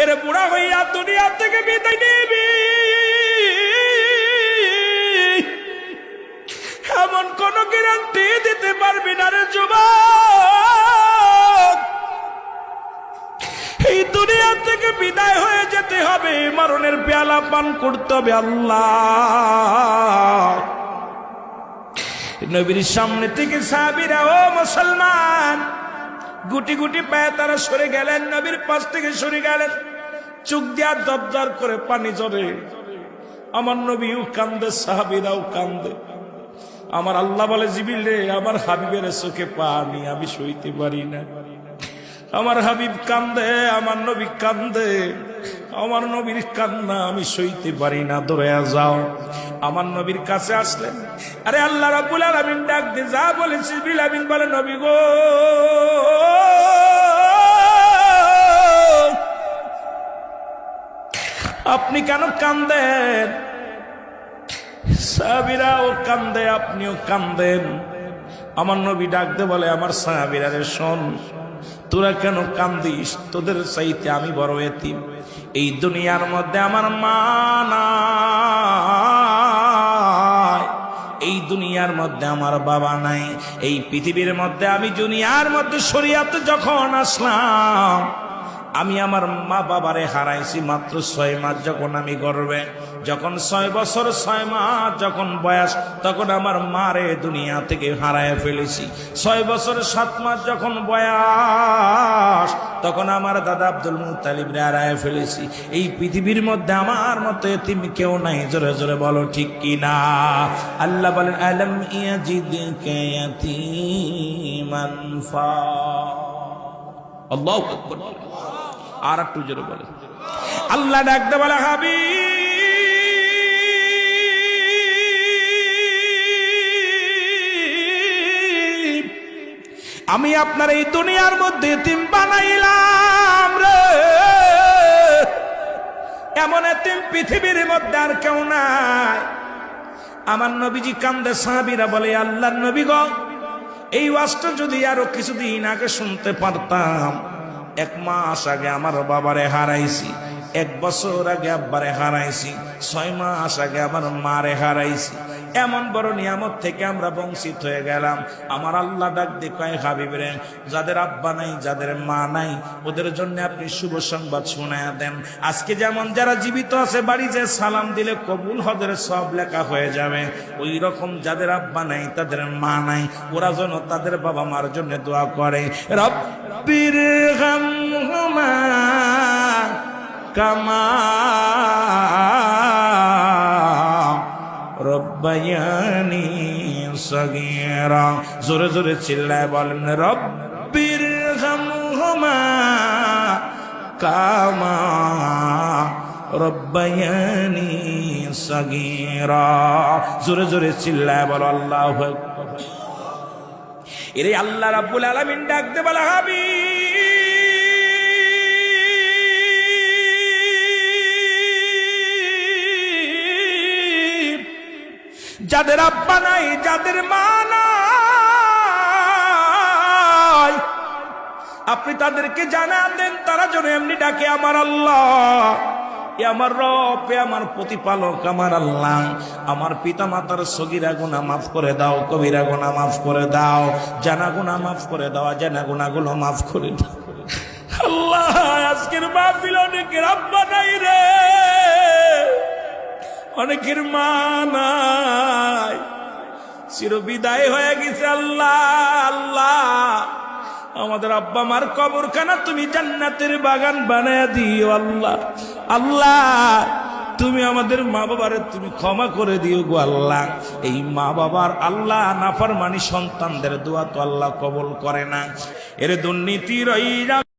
এর বুড়া হইয়া দুনিয়া থেকে বিদায় নিবি। এমন কোন গ্যারান্টি দিতে পারবি না রে যুবক। এই দুনিয়া থেকে বিদায় হয়ে যেতে হবে, মরণের পেয়ালা পান করতে হবে আল্লাহ। নবীর সামনে থেকে সাহাবিরা, ও মুসলমান, গুটি গুটি পায়ে তারা সরে গেলেন, নবীর পাশ থেকে সরে গেলেন। চোখ দিয়া দরদর করে পানি ঝরে। আমার নবীও কান্দে, সাহাবিরাও কান্দে। আমার আল্লাহ বলে, জিবিল রে, আমার হাবিবের চোখে পানি, আমি সইতে পারি না। আমার হাবিব কান্দে, আমার নবী কান্দে। আমার নবীর কান্না, আমি সইতে পারি না, ধরে যাও। আমার নবীর কাছে আসলেন। আরে আল্লাহ রাব্বুল আলামিন ডাক দে, যা বলেছিস বিলামিন বলে, নবী গো। আপনি কেন কান্দেন? সাহাবিরাও কান্দে, আপনিও কান্দেন। আমার নবী ডাকতে বলে, আমার সাহাবিরা রে শোন, তোরা কেন কান্দিস? তোদের চাইতে আমি বড় এতিম। এই দুনিয়ার মধ্যে আমার মা নাই। এই দুনিয়ার মধ্যে আমার বাবা নাই। এই পৃথিবীর মধ্যে আমি দুনিয়ার মধ্যে শরিয়াতে যখন আসলাম আমি আমার মা বাবারে হারাইছি মাত্র ছয় মাস যখন আমি গর্বে। যখন ছয় বছর, ছয় মাস যখন বয়স, তখন আমার মারে দুনিয়া থেকে হারায় ফেলেছি। ছয় বছর, সাত মাস যখন বয়স, তখন আমার দাদা আব্দুল মুতালিবরে হারায় ফেলেছি। এই পৃথিবীর মধ্যে আমার মতো তুমি কেউ নাই, জোরে জোরে বলো ঠিক কি না আল্লাহ বলেন, আলম ইয়াজিদ ইয়াতীমান ফা আল্লাহু। আর একটু জোরে বলে আল্লাহ ডাকতে বলে হাবি আমি আপনার এই দুনিয়ার মধ্যে তিম বানাইলাম রে। এমন এতিম পৃথিবীর মধ্যে আর কেউ নাই। আমার নবীজি কান্দে সাহাবিরা বলে, আল্লাহর নবী এই ওয়াজটা যদি আরও কিছুদিন আগে শুনতে পারতাম, এক মাস আগে আমার বাবারে হারাইছি, এক বছর আগে আব্বারে হারাইছি, ছয় মাস আগে আমার মারে হারাইছি। এমন বড় নিয়ামত থেকে আমরা বঞ্চিত হয়ে গেলাম। আমার আল্লাহ ডাক দেখায় হাবিবরে যাদের আব্বা নাই, যাদের মা নাই, ওদের জন্য আপনি শুভ সংবাদ শোনায় দেন। আজকে যেমন যারা জীবিত আছে, বাড়ি যে সালাম দিলে কবুল হদের সব লেখা হয়ে যাবে। ওই রকম যাদের আব্বা নাই, তাদের মা নাই, ওরা যেন তাদের বাবা মার জন্য দোয়া করে। রব্বির কামা রব্বায়ানি সগীরা। জোরে জোরে চিল্লায় বলেন, রব্বির গামহুমা কামা রব্বায়ানি সগীরা। জোরে জোরে চিল্লায় বলো, আল্লাহু এরে আল্লাহ রাব্বুল আলামিন ডাকতে বলা হাবি যাদের আব্বা নাই, যাদের মা নাই। আপনি তাদেরকে জানা দেন, তারা যেন এমনি ডাকে, আমার আল্লাহ আমার রব আমার প্রতিপালক, আমার আল্লাহ। আমার পিতা মাতার সগিরা গুণা মাফ করে দাও, কবিরা গুণা মাফ করে দাও, জানা গুণা মাফ করে দাও জানা গুণাগুলো মাফ করে দাও। আল্লাহ, আজকের মাহফিল অনেকের আব্বা নাই রে। অনেকের মা নাই। চির বিদায় হয়ে গেছে আল্লাহ আল্লাহ। আমাদের আব্বা মার কবরখানা তুমি জান্নাতের বাগান বানায় দিও আল্লাহ আল্লাহ। তুমি আমাদের মা বাবারে তুমি ক্ষমা করে দিও গো আল্লাহ। এই মা বাবার আল্লাহ নাফার মানি সন্তানদের দোয়া তো আল্লাহ কবল করে না। এর দুর্নীতি রইরা